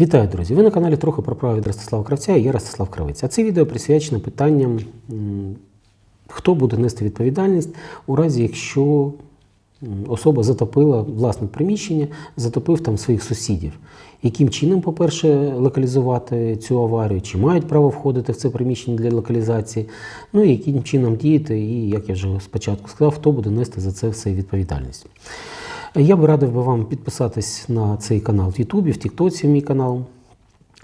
Вітаю, друзі! Ви на каналі трохи про право від Ростислава Кравця і я Ростислав Кравець. А це відео присвячено питанням, хто буде нести відповідальність у разі, якщо особа затопила власне приміщення, затопив там своїх сусідів. Яким чином, по-перше, локалізувати цю аварію, чи мають право входити в це приміщення для локалізації, ну і яким чином діяти, і як я вже спочатку сказав, хто буде нести за це все відповідальність. Я би радив би вам підписатись на цей канал в Ютубі, в Тіктоці мій канал.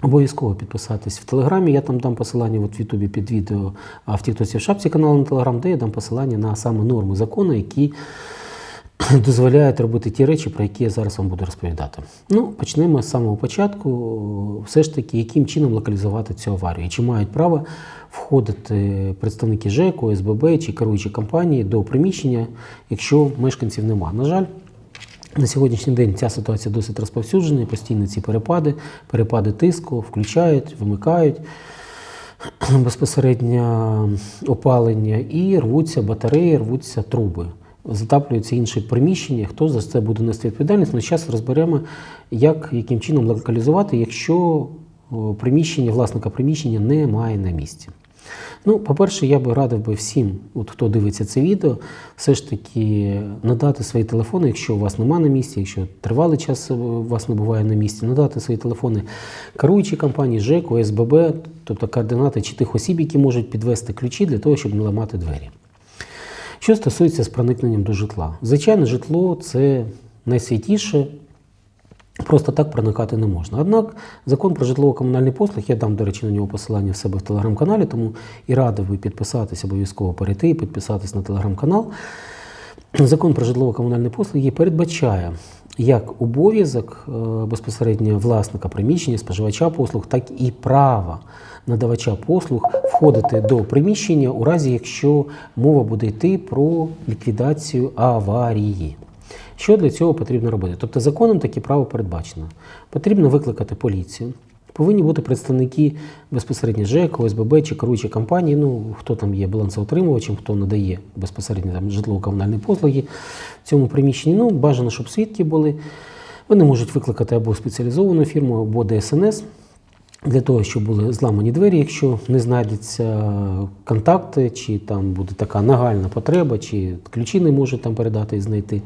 Обов'язково підписатись в Телеграмі. Я там дам посилання от в Ютубі під відео, а в Тіктоці в шапці каналу на Телеграм, де я дам посилання на саме норми закону, які дозволяють робити ті речі, про які я зараз вам буду розповідати. Ну, почнемо з самого початку. Все ж таки, яким чином локалізувати цю аварію? І чи мають право входити представники ЖЕКу, СББ чи керуючі компанії до приміщення, якщо мешканців нема? На жаль, на сьогоднішній день ця ситуація досить розповсюджена, постійно ці перепади, перепади тиску включають, вимикають безпосередньо опалення і рвуться батареї, рвуться труби. Затаплюються інші приміщення. Хто за це буде нести відповідальність? Ну, зараз розберемо, як, яким чином локалізувати, якщо приміщення, власника приміщення немає на місці. Ну, по-перше, я би радив би всім, от хто дивиться це відео, все ж таки надати свої телефони, якщо у вас немає на місці, якщо тривалий час у вас не буває на місці, надати свої телефони керуючій компанії, ЖЕКу, СББ, тобто координати чи тих осіб, які можуть підвести ключі для того, щоб не ламати двері. Що стосується з проникненням до житла, звичайно, житло це найсвятіше. Просто так проникати не можна. Однак закон про житлово-комунальні послуги, я дам, до речі, на нього посилання в себе в телеграм-каналі, тому і радив би підписатись, обов'язково перейти і підписатись на телеграм-канал. Закон про житлово-комунальні послуги передбачає як обов'язок е, безпосередньо власника приміщення, споживача послуг, так і право надавача послуг входити до приміщення у разі, якщо мова буде йти про ліквідацію аварії. Що для цього потрібно робити? Тобто законом таке право передбачено. Потрібно викликати поліцію. Повинні бути представники безпосередньо ЖЕК, ОСББ чи керуючі компанії, ну хто там є балансоутримувачем, хто надає безпосередньо там житлово-комунальні послуги в цьому приміщенні. Ну, бажано, щоб свідки були. Вони можуть викликати або спеціалізовану фірму, або ДСНС. Для того, щоб були зламані двері, якщо не знайдеться контакти, чи там буде така нагальна потреба, чи ключі не можуть там передати і знайти.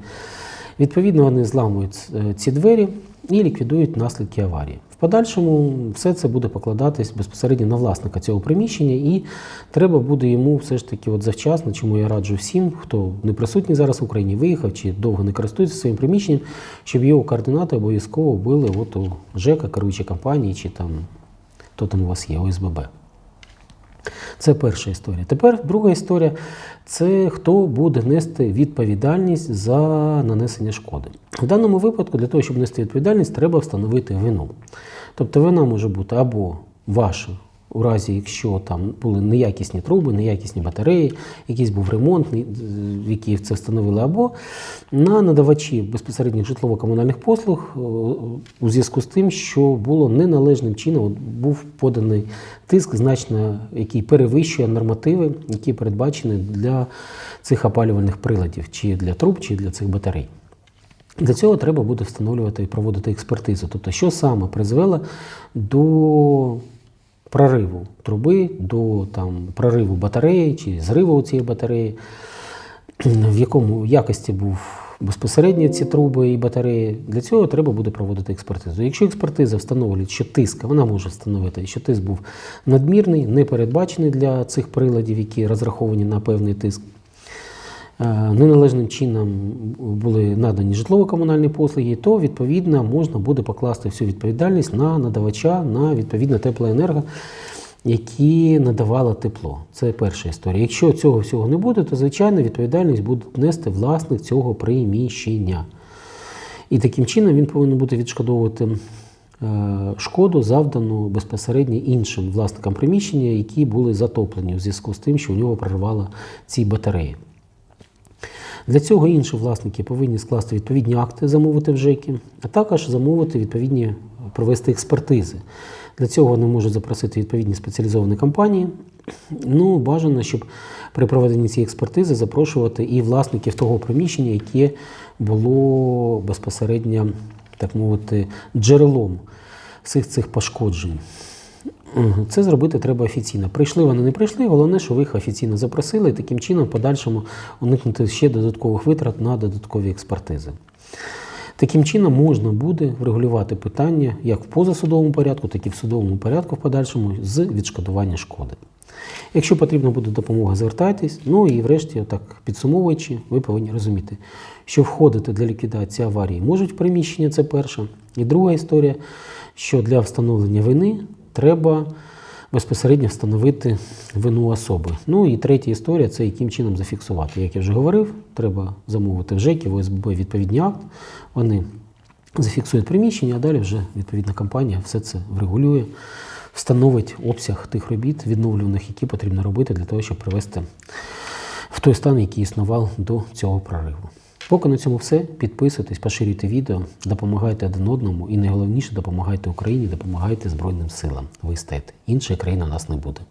Відповідно, вони зламують е, ці двері і ліквідують наслідки аварії. В подальшому все це буде покладатись безпосередньо на власника цього приміщення, і треба буде йому все ж таки от завчасно, чому я раджу всім, хто не присутній зараз в Україні, виїхав чи довго не користується своїм приміщенням, щоб його координати обов'язково були от у ЖЕКа, керуючій компанії, чи там хто там у вас є, ОСББ. Це перша історія. Тепер друга історія це хто буде нести відповідальність за нанесення шкоди. В даному випадку, для того, щоб нести відповідальність, треба встановити вину. Тобто вина може бути або ваша, у разі, якщо там були неякісні труби, неякісні батареї, якийсь був ремонт, в який це встановили, або на надавачів безпосередніх житлово-комунальних послуг у зв'язку з тим, що було неналежним чином, був поданий тиск, значно який перевищує нормативи, які передбачені для цих опалювальних приладів, чи для труб, чи для цих батарей. Для цього треба буде встановлювати і проводити експертизу. Тобто, що саме призвело до прориву труби, до там, прориву батареї чи зриву цієї батареї, в якому якості був безпосередньо ці труби і батареї. Для цього треба буде проводити експертизу. Якщо експертиза встановлює, що тиск, вона може встановити, що тиск був надмірний, не передбачений для цих приладів, які розраховані на певний тиск. Неналежним чином були надані житлово-комунальні послуги, то відповідно можна буде покласти всю відповідальність на надавача, на відповідно теплоенерго, які надавали тепло. Це перша історія. Якщо цього всього не буде, то звичайно відповідальність буде нести власник цього приміщення. І таким чином він повинен бути відшкодовувати шкоду, завдану безпосередньо іншим власникам приміщення, які були затоплені в зв'язку з тим, що у нього прорвало ці батареї. Для цього інші власники повинні скласти відповідні акти, замовити в ЖЕКі, а також замовити відповідні провести експертизи. Для цього вони можуть запросити відповідні спеціалізовані компанії. Ну, бажано, щоб при проведенні цієї експертизи запрошувати і власників того приміщення, яке було безпосередньо, так мовити, джерелом всіх цих пошкоджень. Це зробити треба офіційно. Прийшли вони, не прийшли. Головне, що ви їх офіційно запросили, і таким чином в подальшому уникнути ще додаткових витрат на додаткові експертизи. Таким чином можна буде врегулювати питання як в позасудовому порядку, так і в судовому порядку в подальшому з відшкодування шкоди. Якщо потрібна буде допомога, звертайтесь. Ну і врешті, так підсумовуючи, ви повинні розуміти, що входити для ліквідації аварії можуть в приміщення, це перша. І друга історія, що для встановлення вини треба безпосередньо встановити вину особи. Ну і третя історія це яким чином зафіксувати. Як я вже говорив, треба замовити в ЖЕКі, в ОСББ відповідний акт. Вони зафіксують приміщення, а далі вже відповідна компанія все це врегулює, встановить обсяг тих робіт відновлюваних, які потрібно робити для того, щоб привести в той стан, який існував до цього прориву. Поки на цьому все. Підписуйтесь, поширюйте відео, допомагайте один одному і найголовніше допомагайте Україні, допомагайте Збройним силам Ви стаєте. Іншої країни у нас не буде.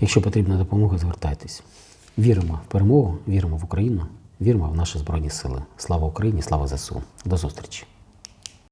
Якщо потрібна допомога, звертайтесь. Віримо в перемогу, віримо в Україну, віримо в наші Збройні Сили. Слава Україні, слава ЗСУ. До зустрічі!